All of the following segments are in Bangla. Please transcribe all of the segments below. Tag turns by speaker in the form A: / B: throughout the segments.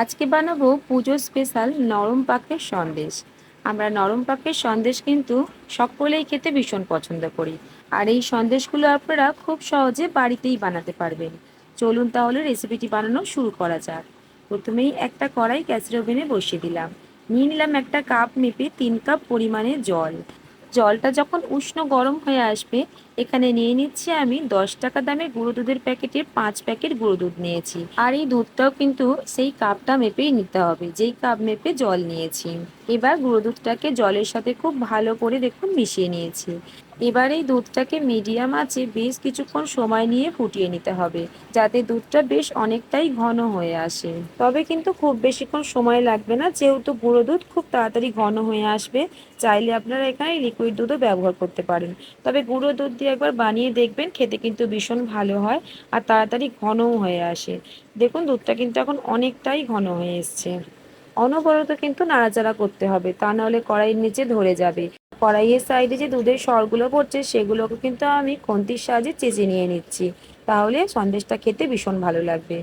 A: আজকে বানাবো পুজো স্পেশাল নরম পাকের সন্দেশ। আমরা নরম পাকের সন্দেশ কিন্তু সকলেই খেতে ভীষণ পছন্দ করি। আর এই সন্দেশগুলো আপনারা খুব সহজে বাড়িতেই বানাতে পারবেন। চলুন তাহলে রেসিপিটি বানানো শুরু করা যাক। প্রথমেই একটা কড়াই গ্যাসের ওভেনে বসিয়ে দিলাম। নিয়ে নিলাম একটা কাপ মেপে তিন কাপ পরিমাণে জল। জলটা যখন উষ্ণ গরম হয়ে আসবে এখানে নিয়ে নিচ্ছি আমি দশ টাকা দামের গুঁড়ো দুধের প্যাকেটের পাঁচ প্যাকেট গুঁড়ো দুধ নিয়েছি। আর এই দুধটাও কিন্তু সেই কাপটা মেপেই নিতে হবে, যেই কাপ মেপে জল নিয়েছি। এবার গুঁড়ো দুধটাকে জলের সাথে খুব ভালো করে দেখুন মিশিয়ে নিয়েছি। এবার এই দুধটাকে মিডিয়াম আছে বেশ কিছুক্ষণ সময় নিয়ে ফুটিয়ে নিতে হবে, যাতে দুধটা বেশ অনেকটাই ঘন হয়ে আসে। তবে কিন্তু খুব বেশিক্ষণ সময় লাগবে না, যেহেতু গুঁড়ো দুধ খুব তাড়াতাড়ি ঘন হয়ে আসবে। চাইলে আপনারা এখানে লিকুইড দুধও ব্যবহার করতে পারেন। তবে গুঁড়ো দুধ দিয়ে একবার বানিয়ে দেখবেন, খেতে কিন্তু ভীষণ ভালো হয় আর তাড়াতাড়ি ঘনও হয়ে আসে। দেখুন, দুধটা কিন্তু এখন অনেকটাই ঘন হয়ে এসছে। অনবরত কিন্তু নাড়াচাড়া করতে হবে, তা নাহলে কড়াইয়ের নিচে ধরে যাবে। কড়াইয়ের সাইডে যে দুধের সরগুলো পড়ছে, সেগুলোকে কিন্তু আমি খন্তির সাহায্যে চেঁচে নিয়ে নিচ্ছি। তাহলে সন্দেশটা খেতে ভীষণ ভালো লাগবে।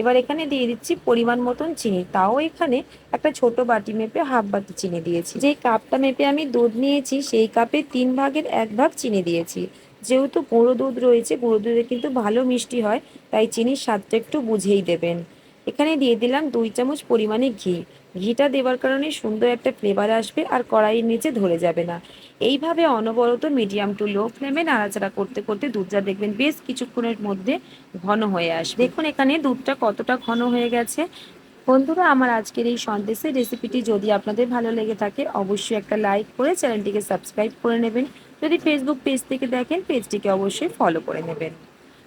A: এবার এখানে দিয়ে দিচ্ছি পরিমাণ মতন চিনি। তাও এখানে একটা ছোট বাটি মেপে হাফ বাটি চিনি দিয়েছি। যেই কাপটা মেপে আমি দুধ নিয়েছি, সেই কাপে তিন ভাগের এক ভাগ চিনি দিয়েছি। যেহেতু গুঁড়ো দুধ রয়েছে গুঁড়ো দুধে কিন্তু ভালো মিষ্টি হয়, তাই চিনির স্বাদটা একটু বুঝেই দেবেন। এখানে দিয়ে দিলাম দুই চামচ পরিমাণে ঘি। ঘিটা দেওয়ার কারণে সুন্দর একটা ফ্লেভার আসবে আর কড়াইয়ের নিচে ধরে যাবে না। এইভাবে অনবরত মিডিয়াম টু লো ফ্লেমে নাড়াচাড়া করতে করতে দুধটা দেখবেন বেশ কিছুক্ষণের মধ্যে ঘন হয়ে আসবে। দেখুন এখানে দুধটা কতটা ঘন হয়ে গেছে। বন্ধুরা, আমার আজকের এই সন্দেশের রেসিপিটি যদি আপনাদের ভালো লেগে থাকে, অবশ্যই একটা লাইক করে চ্যানেলটিকে সাবস্ক্রাইব করে নেবেন। যদি ফেসবুক পেজ থেকে দেখেন পেজটিকে অবশ্যই ফলো করে নেবেন।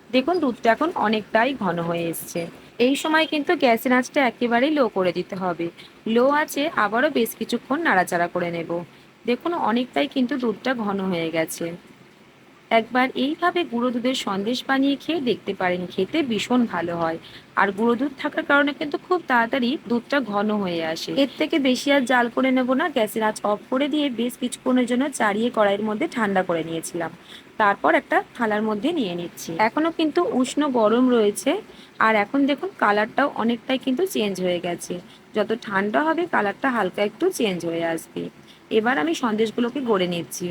A: দেখুন, দুধটা এখন অনেকটাই ঘন হয়ে এসছে। এই সময় কিন্তু গ্যাসের আঁচটা একেবারেই লো করে দিতে হবে। লো আছে, আবারও বেশ কিছুক্ষণ নাড়াচাড়া করে নেব। দেখুন, অনেকটাই কিন্তু দুধটা ঘন হয়ে গেছে। একবার এইভাবে গুঁড়ো দুধের সন্দেশ বানিয়ে খেয়ে দেখতে পারেন, খেতে ভীষণ ভালো হয়। আর গুঁড়ো দুধ থাকার কারণে কিন্তু খুব তাড়াতাড়ি দুধটা ঘন হয়ে আসে। এর থেকে বেশি আর জাল করে নেব না, গ্যাসের আঁচ অফ করে দিয়ে বেশ কিছুক্ষণের জন্য চাড়িয়ে কড়াইয়ের মধ্যে ঠান্ডা করে নিয়েছিলাম। তারপর একটা থালার মধ্যে নিয়ে নিচ্ছি। এখনও কিন্তু উষ্ণ গরম রয়েছে, আর এখন দেখুন কালারটাও অনেকটাই কিন্তু চেঞ্জ হয়ে গেছে। যত ঠান্ডা হবে, কালারটা হালকা একটু চেঞ্জ হয়ে আসবে। এবার আমি সন্দেশগুলোকে গড়ে নিচ্ছি।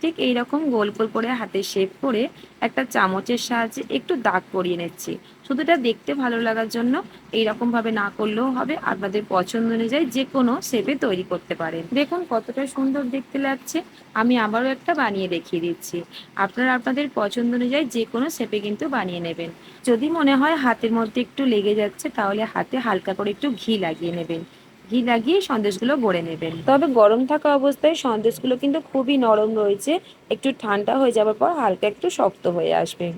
A: ঠিক এইরকম গোল গোল করে হাতে শেপ করে একটা চামচের সাহায্যে একটু দাগ করিয়ে নিচ্ছি। শুধু এটা দেখতে ভালো লাগার জন্য এইরকমভাবে না করলেও হবে, আপনাদের পছন্দ অনুযায়ী যে কোনো শেপে তৈরি করতে পারেন। দেখুন কতটা সুন্দর দেখতে লাগছে, আমি আবারও একটা বানিয়ে দেখিয়ে দিচ্ছি। আপনারা আপনাদের পছন্দ অনুযায়ী যে কোনো শেপে কিন্তু বানিয়ে নেবেন। যদি মনে হয় হাতের মধ্যে একটু লেগে যাচ্ছে, তাহলে হাতে হালকা করে একটু ঘি লাগিয়ে নেবেন। ঘি লাগিয়ে সন্দেশগুলো গড়ে নেবেন। তবে গরম থাকা অবস্থায় সন্দেশগুলো কিন্তু খুবই নরম রয়েছে, একটু ঠান্ডা হয়ে যাওয়ার পর হালকা একটু শক্ত হয়ে আসবে।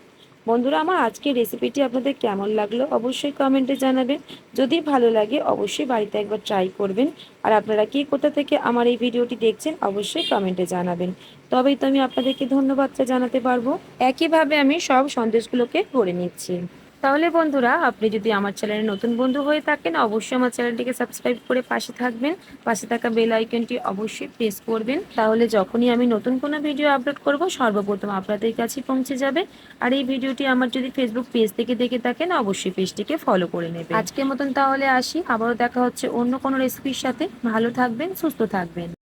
A: বন্ধুরা, আমার আজকের রেসিপিটি আপনাদের কেমন লাগল অবশ্যই কমেন্টে জানাবেন। যদি ভালো লাগে অবশ্যই বাড়িতে একবার ট্রাই করবেন। আর আপনারা কি কোথা থেকে আমার এই ভিডিওটি দেখছেন অবশ্যই কমেন্টে জানাবেন। তবেই তো আমি আপনাদেরকে ধন্যবাদটা জানাতে পারব। একইভাবে আমি সব সন্দেশগুলোকে করে নিচ্ছি। তাহলে বন্ধুরা, আপনি যদি আমার চ্যানেলে নতুন বন্ধু হয়ে থাকেন, অবশ্যই আমার চ্যানেলটিকে সাবস্ক্রাইব করে পাশে থাকবেন। পাশে থাকা বেল আইকনটি অবশ্যই প্রেস করবেন। তাহলে যখনই আমি নতুন কোনো ভিডিও আপলোড করব, সর্বপ্রথম আপনাদের কাছে পৌঁছে যাবে। আর এই ভিডিওটি আমার যদি ফেসবুক পেজ থেকে দেখে থাকেন, অবশ্যই পেজটিকে ফলো করে নেবেন। আজকের মতন তাহলে আসি। আবারও দেখা হচ্ছে অন্য কোনো রেসিপির সাথে। ভালো থাকবেন, সুস্থ থাকবেন।